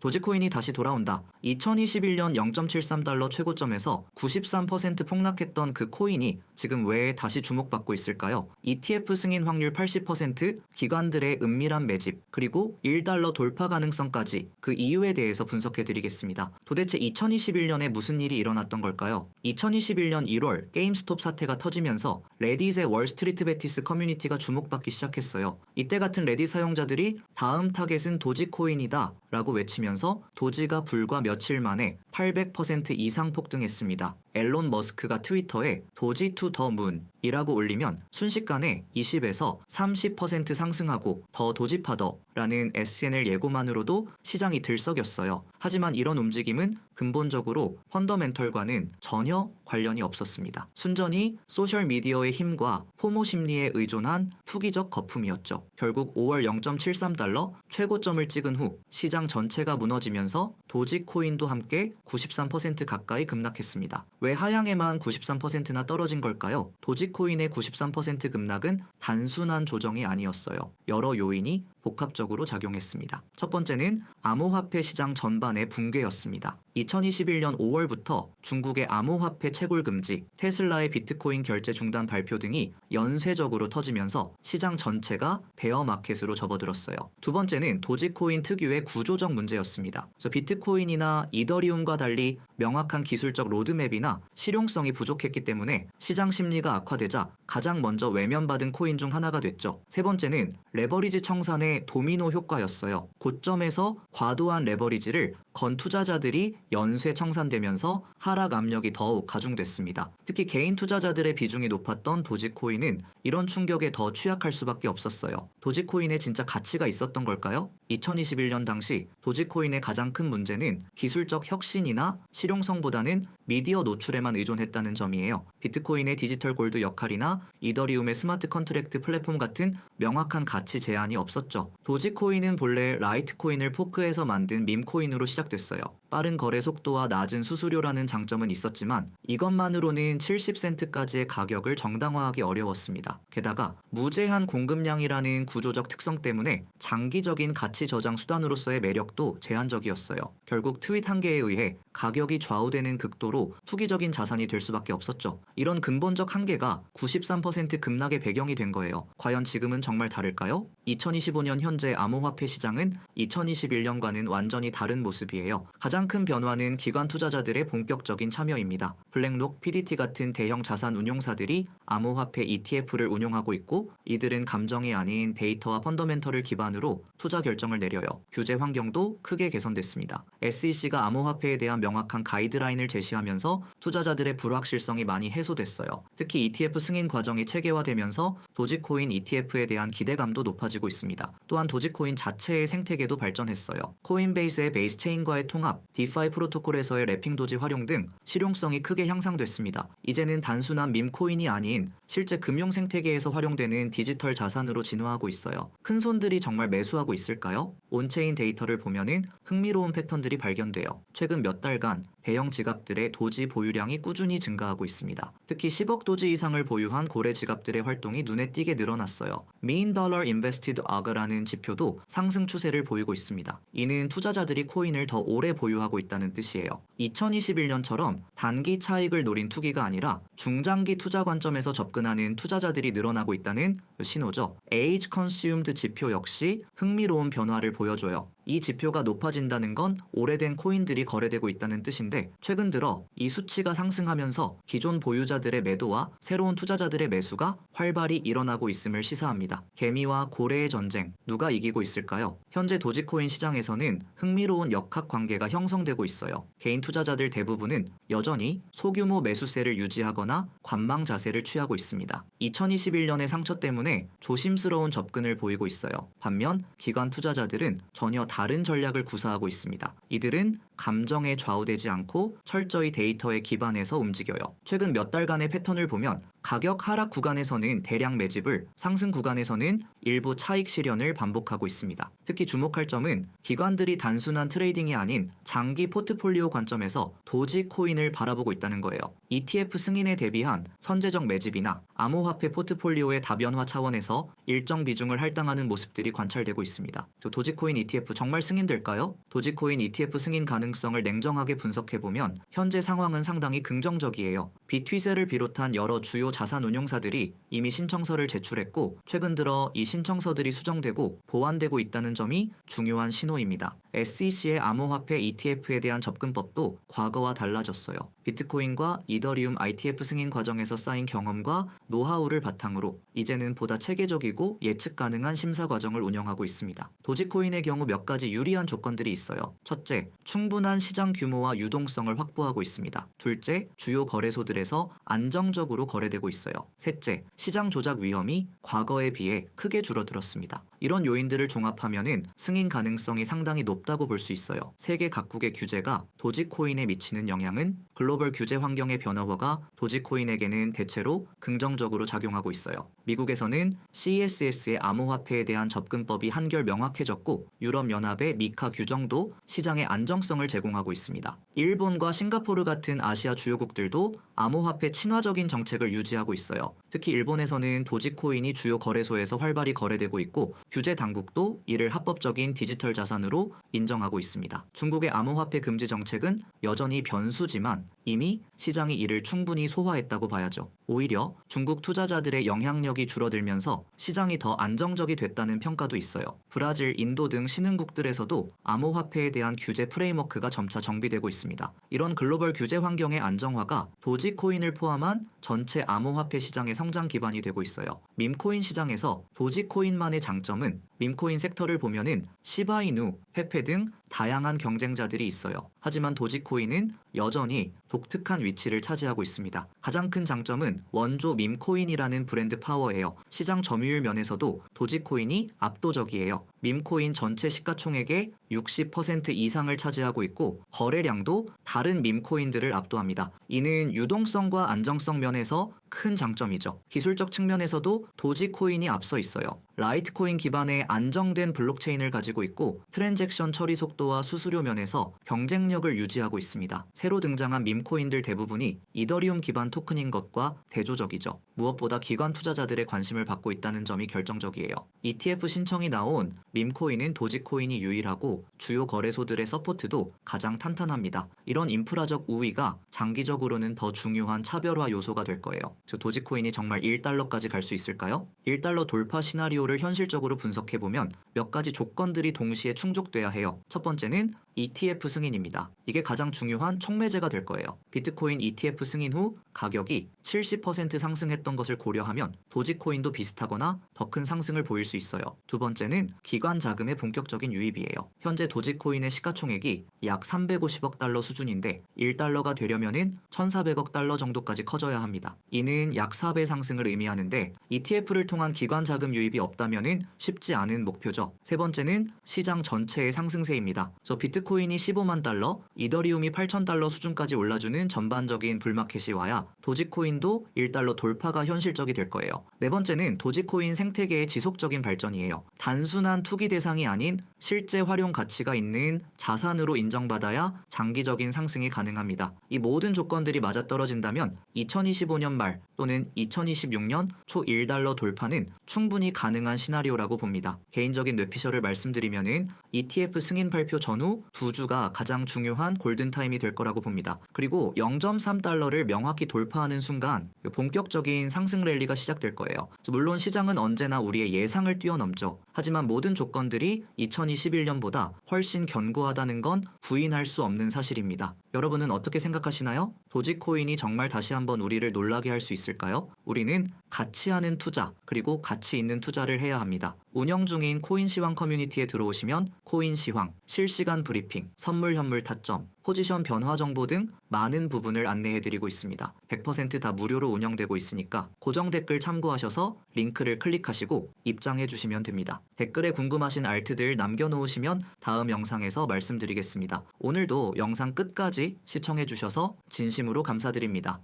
도지코인이 다시 돌아온다. 2021년 0.73달러 최고점에서 93% 폭락했던 그 코인이 지금 왜 다시 주목받고 있을까요? ETF 승인 확률 80%, 기관들의 은밀한 매집, 그리고 1달러 돌파 가능성까지 그 이유에 대해서 분석해 드리겠습니다. 도대체 2021년에 무슨 일이 일어났던 걸까요? 2021년 1월 게임스톱 사태가 터지면서 레딧의 월스트리트 베티스 커뮤니티가 주목받기 시작했어요. 이때 같은 레딧 사용자들이 다음 타겟은 도지코인이다 라고 외치 면서 도지가 불과 며칠 만에 800% 이상 폭등했습니다. 앨런 머스크가 트위터에 도지 투 더 문이라고 올리면 순식간에 20에서 30% 상승하고 더 도지파더라는 SNL 예고만으로도 시장이 들썩였어요. 하지만 이런 움직임은 근본적으로 펀더멘털과는 전혀 관련이 없었습니다. 순전히 소셜 미디어의 힘과 포모 심리에 의존한 투기적 거품이었죠. 결국 5월 0.73달러 최고점을 찍은 후 시장 전체가 무너지면서 도지코인도 함께 93% 가까이 급락했습니다. 왜 하향에만 93%나 떨어진 걸까요? 도지코인의 93% 급락은 단순한 조정이 아니었어요. 여러 요인이 복합적으로 작용했습니다. 첫 번째는 암호화폐 시장 전반의 붕괴였습니다. 2021년 5월부터 중국의 암호화폐 채굴 금지, 테슬라의 비트코인 결제 중단 발표 등이 연쇄적으로 터지면서 시장 전체가 베어 마켓으로 접어들었어요. 두 번째는 도지코인 특유의 구조적 문제였습니다. 그래서 비트코인이나 이더리움과 달리 명확한 기술적 로드맵이나 실용성이 부족했기 때문에 시장 심리가 악화되자 가장 먼저 외면받은 코인 중 하나가 됐죠. 세 번째는 레버리지 청산의 도미노 효과였어요. 고점에서 과도한 레버리지를 건 투자자들이 연쇄 청산되면서 하락 압력이 더욱 가중됐습니다. 특히 개인 투자자들의 비중이 높았던 도지코인은 이런 충격에 더 취약할 수밖에 없었어요. 도지코인에 진짜 가치가 있었던 걸까요? 2021년 당시 도지코인의 가장 큰 문제는 기술적 혁신이나 실용성보다는 미디어 노출에만 의존했다는 점이에요. 비트코인의 디지털 골드 역할이나 이더리움의 스마트 컨트랙트 플랫폼 같은 명확한 가치 제한이 없었죠. 도지코인은 본래 라이트코인을 포크해서 만든 밈코인으로 시작됐어요. 빠른 거래 속도와 낮은 수수료라는 장점은 있었지만 이것만으로는 70센트까지의 가격을 정당화하기 어려웠습니다. 게다가 무제한 공급량이라는 구조적 특성 때문에 장기적인 가치 저장 수단으로서의 매력도 제한적이었어요. 결국 트윗 한 개에 의해 가격이 좌우되는 극도로 투기적인 자산이 될 수밖에 없었죠. 이런 근본적 한계가 93% 급락의 배경이 된 거예요. 과연 지금은 정말 다를까요? 2025년 현재 암호화폐 시장은 2021년과는 완전히 다른 모습이에요. 가장 큰 변화는 기관 투자자들의 본격적인 참여입니다. 블랙록, PDT 같은 대형 자산 운용사들이 암호화폐 ETF를 운용하고 있고 이들은 감정이 아닌 데이터와 펀더멘털을 기반으로 투자 결정을 내려요. 규제 환경도 크게 개선됐습니다. SEC가 암호화폐에 대한 명확한 가이드라인을 제시하면서 투자자들의 불확실성이 많이 해소됐어요. 특히 ETF 승인 과정이 체계화되면서 도지코인 ETF에 대한 기대감도 높아지고 있습니다. 또한 도지코인 자체의 생태계도 발전했어요. 코인베이스의 베이스 체인과의 통합, 디파이 프로토콜에서의 래핑 도지 활용 등 실용성이 크게 향상됐습니다. 이제는 단순한 밈코인이 아닌 실제 금융 생태계에서 활용되는 디지털 자산으로 진화하고 있어요. 큰 손들이 정말 매수하고 있을까요? 온체인 데이터를 보면은 흥미로운 패턴들이 발견돼요. 최근 몇 달간 대형 지갑들의 도지 보유량이 꾸준히 증가하고 있습니다. 특히 10억 도지 이상을 보유한 고래 지갑들의 활동이 눈에 띄게 늘어났어요. Mean Dollar Invested ARG라 는 지표도 상승 추세를 보이고 있습니다. 이는 투자자들이 코인을 더 오래 보유하고 있다는 뜻이에요. 2021년처럼 단기 차익을 노린 투기가 아니라 중장기 투자 관점에서 접근하는 투자자들이 늘어나고 있다는 신호죠. Age Consumed 지표 역시 흥미로운 변화를 보여줘요. 이 지표가 높아진다는 건 오래된 코인들이 거래되고 있다는 뜻인데 최근 들어 이 수치가 상승하면서 기존 보유자들의 매도와 새로운 투자자들의 매수가 활발히 일어나고 있음을 시사합니다. 개미와 고래의 전쟁 누가 이기고 있을까요? 현재 도지코인 시장에서는 흥미로운 역학 관계가 형성되고 있어요. 개인 투자자들 대부분은 여전히 소규모 매수세를 유지하거나 관망 자세를 취하고 있습니다. 2021년의 상처 때문에 조심스러운 접근을 보이고 있어요. 반면 기관 투자자들은 전혀 다른 전략을 구사하고 있습니다. 이들은 감정에 좌우되지 않고 철저히 데이터에 기반해서 움직여요. 최근 몇 달간의 패턴을 보면 가격 하락 구간에서는 대량 매집을, 상승 구간에서는 일부 차익 실현을 반복하고 있습니다. 특히 주목할 점은 기관들이 단순한 트레이딩이 아닌 장기 포트폴리오 관점에서 도지코인을 바라보고 있다는 거예요. ETF 승인에 대비한 선제적 매집이나 암호화폐 포트폴리오의 다변화 차원에서 일정 비중을 할당하는 모습들이 관찰되고 있습니다. 저 도지코인 ETF 정말 승인될까요? 도지코인 ETF 승인 가능성을 냉정하게 분석해보면 현재 상황은 상당히 긍정적이에요. 비트위셀을 비롯한 여러 주요 자산 운용사들이 이미 신청서를 제출했고 최근 들어 이 신청서들이 수정되고 보완되고 있다는 점이 중요한 신호입니다. SEC의 암호화폐 ETF에 대한 접근법도 과거와 달라졌어요. 비트코인과 이더리움 ITF 승인 과정에서 쌓인 경험과 노하우를 바탕으로 이제는 보다 체계적이고 예측 가능한 심사 과정을 운영하고 있습니다. 도지코인의 경우 몇 가지 유리한 조건들이 있어요. 첫째, 충분한 시장 규모와 유동성을 확보하고 있습니다. 둘째, 주요 거래소들에서 안정적으로 거래되고 있어요. 셋째, 시장 조작 위험이 과거에 비해 크게 줄어들었습니다. 이런 요인들을 종합하면은 승인 가능성이 상당히 높다고 볼 수 있어요. 세계 각국의 규제가 도지코인에 미치는 영향은 글로벌 규제 환경의 변화가 도지코인에게는 대체로 긍정적으로 작용하고 있어요. 미국에서는 CSS의 암호화폐에 대한 접근법이 한결 명확해졌고 유럽연합의 미카 규정도 시장의 안정성을 제공하고 있습니다. 일본과 싱가포르 같은 아시아 주요국들도 암호화폐 친화적인 정책을 유지하고 있어요. 특히 일본에서는 도지코인이 주요 거래소에서 활발히 거래되고 있고 규제 당국도 이를 합법적인 디지털 자산으로 인정하고 있습니다. 중국의 암호화폐 금지 정책은 여전히 변수지만 이미 시장이 이를 충분히 소화했다고 봐야죠. 오히려 중국 투자자들의 영향력이 줄어들면서 시장이 더 안정적이 됐다는 평가도 있어요. 브라질, 인도 등 신흥국들에서도 암호화폐에 대한 규제 프레임워크가 점차 정비되고 있습니다. 이런 글로벌 규제 환경의 안정화가 도지코인을 포함한 전체 암호 화폐 시장의 성장 기반이 되고 있어요. 밈코인 시장에서 도지코인만의 장점은 밈코인 섹터를 보면은 시바이누, 페페 등 다양한 경쟁자들이 있어요. 하지만 도지코인은 여전히 독특한 위치를 차지하고 있습니다. 가장 큰 장점은 원조 밈코인이라는 브랜드 파워예요. 시장 점유율 면에서도 도지코인이 압도적이에요. 밈코인 전체 시가총액의 60% 이상을 차지하고 있고 거래량도 다른 밈코인들을 압도합니다. 이는 유동성과 안정성 면에서 큰 장점이죠. 기술적 측면에서도 도지코인이 앞서 있어요. 라이트코인 기반의 안정된 블록체인을 가지고 있고 트랜잭션 처리 속도와 수수료 면에서 경쟁력을 유지하고 있습니다. 새로 등장한 밈코인들 대부분이 이더리움 기반 토큰인 것과 대조적이죠. 무엇보다 기관 투자자들의 관심을 받고 있다는 점이 결정적이에요. ETF 신청이 나온 밈코인은 도지코인이 유일하고 주요 거래소들의 서포트도 가장 탄탄합니다. 이런 인프라적 우위가 장기적으로는 더 중요한 차별화 요소가 될 거예요. 저 도지코인이 정말 1달러까지 갈 수 있을까요? 1달러 돌파 시나리오를 현실적으로 분석해보면 몇 가지 조건들이 동시에 충족돼야 해요. 첫 번째는 ETF 승인입니다. 이게 가장 중요한 촉매제가 될 거예요. 비트코인 ETF 승인 후 가격이 70% 상승했던 것을 고려하면 도지코인도 비슷하거나 더 큰 상승을 보일 수 있어요. 두 번째는 기관 자금의 본격적인 유입이에요. 현재 도지코인의 시가총액이 약 350억 달러 수준인데 1달러가 되려면은 1,400억 달러 정도까지 커져야 합니다. 이는 약 4배 상승을 의미하는데 ETF를 통한 기관 자금 유입이 없다면은 쉽지 않은 목표죠. 세 번째는 시장 전체의 상승세입니다. 저 비트코인이 15만 달러, 이더리움이 8천 달러 수준까지 올라주는 전반적인 불마켓이 와야 도지코인도 1달러 돌파가 현실적이 될 거예요. 네 번째는 도지코인 생태계의 지속적인 발전이에요. 단순한 투기 대상이 아닌 실제 활용 가치가 있는 자산으로 인정받아야 장기적인 상승이 가능합니다. 이 모든 조건들이 맞아떨어진다면 2025년 말 또는 2026년 초 1달러 돌파는 충분히 가능한 시나리오라고 봅니다. 개인적인 뇌피셜을 말씀드리면은 ETF 승인 발표 전후 두 주가 가장 중요한 골든타임이 될 거라고 봅니다. 그리고 0.3달러를 명확히 돌파하는 순간 본격적인 상승 랠리가 시작될 거예요. 물론 시장은 언제나 우리의 예상을 뛰어넘죠. 하지만 모든 조건들이 2021년보다 훨씬 견고하다는 건 부인할 수 없는 사실입니다. 여러분은 어떻게 생각하시나요? 도지코인이 정말 다시 한번 우리를 놀라게 할 수 있을까요? 우리는 가치 하는 투자, 그리고 가치 있는 투자를 해야 합니다. 운영 중인 코인 시황 커뮤니티에 들어오시면 코인 시황, 실시간 브리핑, 선물 현물 타점, 포지션 변화 정보 등 많은 부분을 안내해 드리고 있습니다. 100%다 무료로 운영되고 있으니까 고정 댓글 참고하셔서 링크를 클릭하시고 입장해 주시면 됩니다. 댓글에 궁금하신 알트들 남겨놓으시면 다음 영상에서 말씀드리겠습니다. 오늘도 영상 끝까지 시청해 주셔서 진심으로 감사드립니다.